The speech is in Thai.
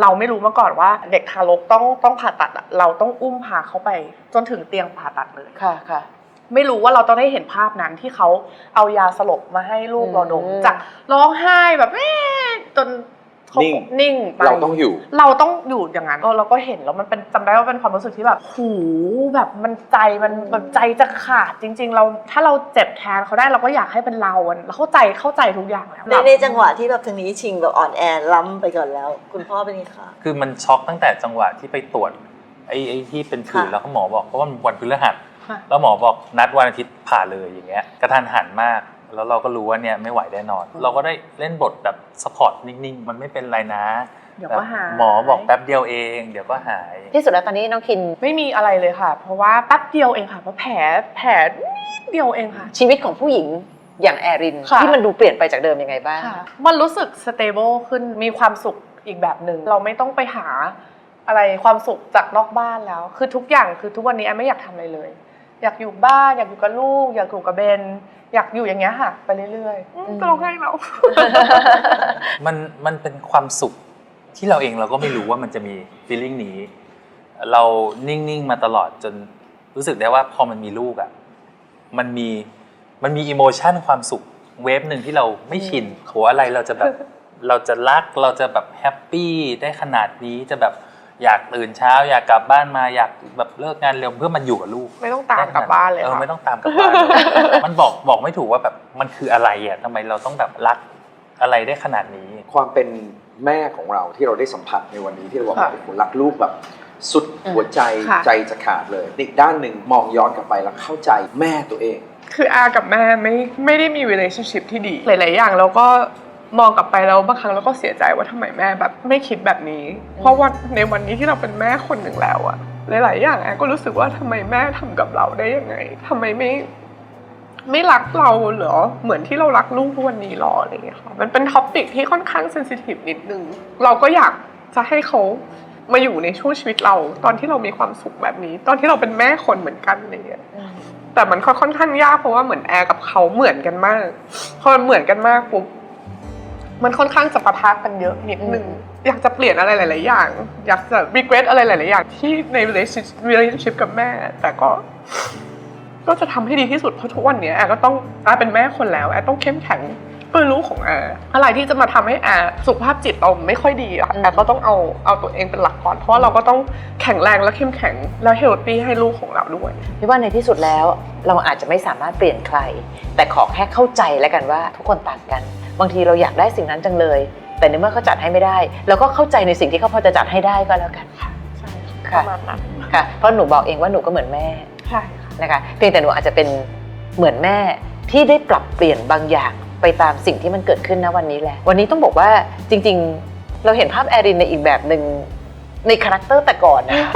เราไม่รู้มาก่อนว่า เด็กทารกต้องต้องผ่าตัดอะเราต้องอุ้มพาเขาไป จนถึงเตียงผ่าตัดเลยค่ะค่ะ ไม่รู้ว่าเราต้องได้เห็นภาพนั้นที่เขาเอายาสลบมาให้ลูกเราดมอืมจากร้องไห้แบบแม่จน เขานิ่ง นิ่งไปเราต้องอยู่ เราต้องอยู่อย่างนั้นเออเราก็เห็นแล้วมันเป็นจำได้ว่าเป็นความรู้สึกที่แบบหูแบบมันใจมันแบบใจจะขาดจริง ๆ เราถ้าเราเจ็บแทนเขาได้เราก็อยากให้เป็นเราอะเราเข้าใจเข้าใจทุกอย่างแล้วในในจังหวะที่แบบทางนี้ชิงแบบอ่อนแอล้ำไปก่อนแล้ว คุณพ่อเป็นไงคะคือมันช็อกตั้งแต่จังหวะที่ไปตรวจไอ้ไอ้ที่เป็นผื่นค่ะแล้วก็หมอบอกเพราะว่ามันวันพฤหัสค่ะแล้วหมอบอกนัดวันอาทิตย์ผ่าเลยอย่างเงี้ยกระทันหันมาก แล้วเราก็รู้ว่าเนี่ยไม่ไหวแน่นอน เราก็ได้เล่นบทแบบสปอร์ตนิ่งๆ มันไม่เป็นไรนะเดี๋ยวก็หายหมอบอกแป๊บเดียวเอง เดี๋ยวก็หาย ที่สุดแล้วตอนนี้น้องคินไม่มีอะไรเลยค่ะ เพราะว่าแป๊บเดียวเองค่ะเพราะแผลแผลนิดเดียวเองค่ะ ชีวิตของผู้หญิงอย่างแอริน ค่ะ ที่มันดูเปลี่ยนไปจากเดิมยังไงบ้างค่ะมันรู้สึกสเตเบิลขึ้นมีความสุขอีกแบบหนึ่งเราไม่ต้องไปหาอะไรความสุขจากนอกบ้านแล้ว คือทุกอย่างคือทุกวันนี้แอนไม่อยากทำอะไรเลย อยากอยู่บ้าน อยากอยู่กับลูก อยากอยู่กับเบน อยากอยู่อย่างเงี้ยค่ะ ไปเรื่อยๆอืมอืมจะร้องไห้แล้วมันมันเป็นความสุขที่เราเองเราก็ไม่รู้ว่ามันจะมี feeling นี้ เรานิ่งๆมาตลอดจนรู้สึกได้ว่าพอมันมีลูกอะมันมีมันมีอิโมชันความสุขเวฟหนึ่งที่เราไม่ชินโหอะไรเราจะแบบเราจะรักเราจะแบบแฮปปี้ได้ขนาดนี้จะแบบ อยากตื่นเช้า อยากกลับบ้านมาอยากแบบเลิกงานเร็วเพื่อมันอยู่กับลูกไม่ต้องตามกลับบ้านเลยเออค่ะไม่ต้องตามกลับบ้านเลยมันบอกบอกไม่ถูกว่าแบบมันคืออะไรอะทำไมเราต้องแบบรักอะไรได้ขนาดนี้ ความเป็นแม่ของเราที่เราได้สัมผัสในวันนี้ที่เราบอกค่ะว่าโอ้โหรักลูกแบบสุดหัวใจค่ะใจจะขาดเลยอีกด้านหนึ่งมองย้อนกลับไปแล้วเข้าใจแม่ตัวเอง คืออากับแม่ไม่ไม่ได้มี relationship ที่ดี หลาย ๆ อย่างเราก็ มองกลับไปแล้วบางครั้งเราก็เสียใจว่าทำไมแม่แบบไม่คิดแบบนี้ เพราะว่าในวันนี้ที่เราเป็นแม่คนหนึ่งแล้วอะหลาย ๆ อย่างแอนก็รู้สึกว่าทำไมแม่ทำกับเราได้ยังไงทำไมไม่ไม่รักเราเหรอเหมือนที่เรารักลูกทุกวันนี้หรออะไรอย่างเงี้ยค่ะมันเป็นท็อปิกที่ค่อนข้างเซนซิทีฟนิดนึงเราก็อยากจะให้เขามาอยู่ในช่วงชีวิตเรา ตอนที่เรามีความสุขแบบนี้ ตอนที่เราเป็นแม่คนเหมือนกันอะไรอย่างเงี้ยแต่มันค่อนข้างยากเพราะว่าเหมือนแอร์กับเขาเหมือนกันมากพอมันเหมือนกันมากปุ๊บ มันค่อนข้างจะปะทะกันเยอะนิดนึงอยากจะเปลี่ยนอะไรหลาย ๆ อย่าง อยากจะ regret อะไรหลาย ๆ อย่าง ที่ใน relationship relationship กับแม่ แต่ก็ ก็จะทำให้ดีที่สุดเพราะทุกวันเนี้ยแอร์ก็ต้องแอร์เป็นแม่คนแล้วแอร์ต้องเข้มแข็งเพื่อลูกของแอร์อะไรที่จะมาทำให้แอร์สุขภาพจิตเราไม่ค่อยดีอะอืมแอร์ก็ต้องเอาเอาตัวเองเป็นหลักก่อน เพราะว่าเราก็ต้องแข็งแรงและเข้มแข็งแล้วเฮลตี้ให้ลูกของเราด้วยพี่ว่าในที่สุดแล้ว เราอาจจะไม่สามารถเปลี่ยนใคร แต่ขอแค่เข้าใจแล้วกันว่าทุกคนต่างกัน บางทีเราอยากได้สิ่งนั้นจังเลย แต่ในเมื่อเขาจัดให้ไม่ได้เราก็เข้าใจในสิ่งที่เขาพอจะจัดให้ได้ก็แล้วกันใช่ค่ะประมาณนั้นค่ะเพราะหนูบอกเองว่าหนูก็เหมือนแม่ใช่ค่ะนะคะเพียงแต่หนูอาจจะเป็นเหมือนแม่ที่ได้ปรับเปลี่ยนบางอย่างไปตามสิ่งที่มันเกิดขึ้นนะวันนี้แหละวันนี้ต้องบอกว่าจริงๆ เราเห็นภาพแอรินในอีกแบบหนึ่งในคาแรคเตอร์แต่ก่อนนะ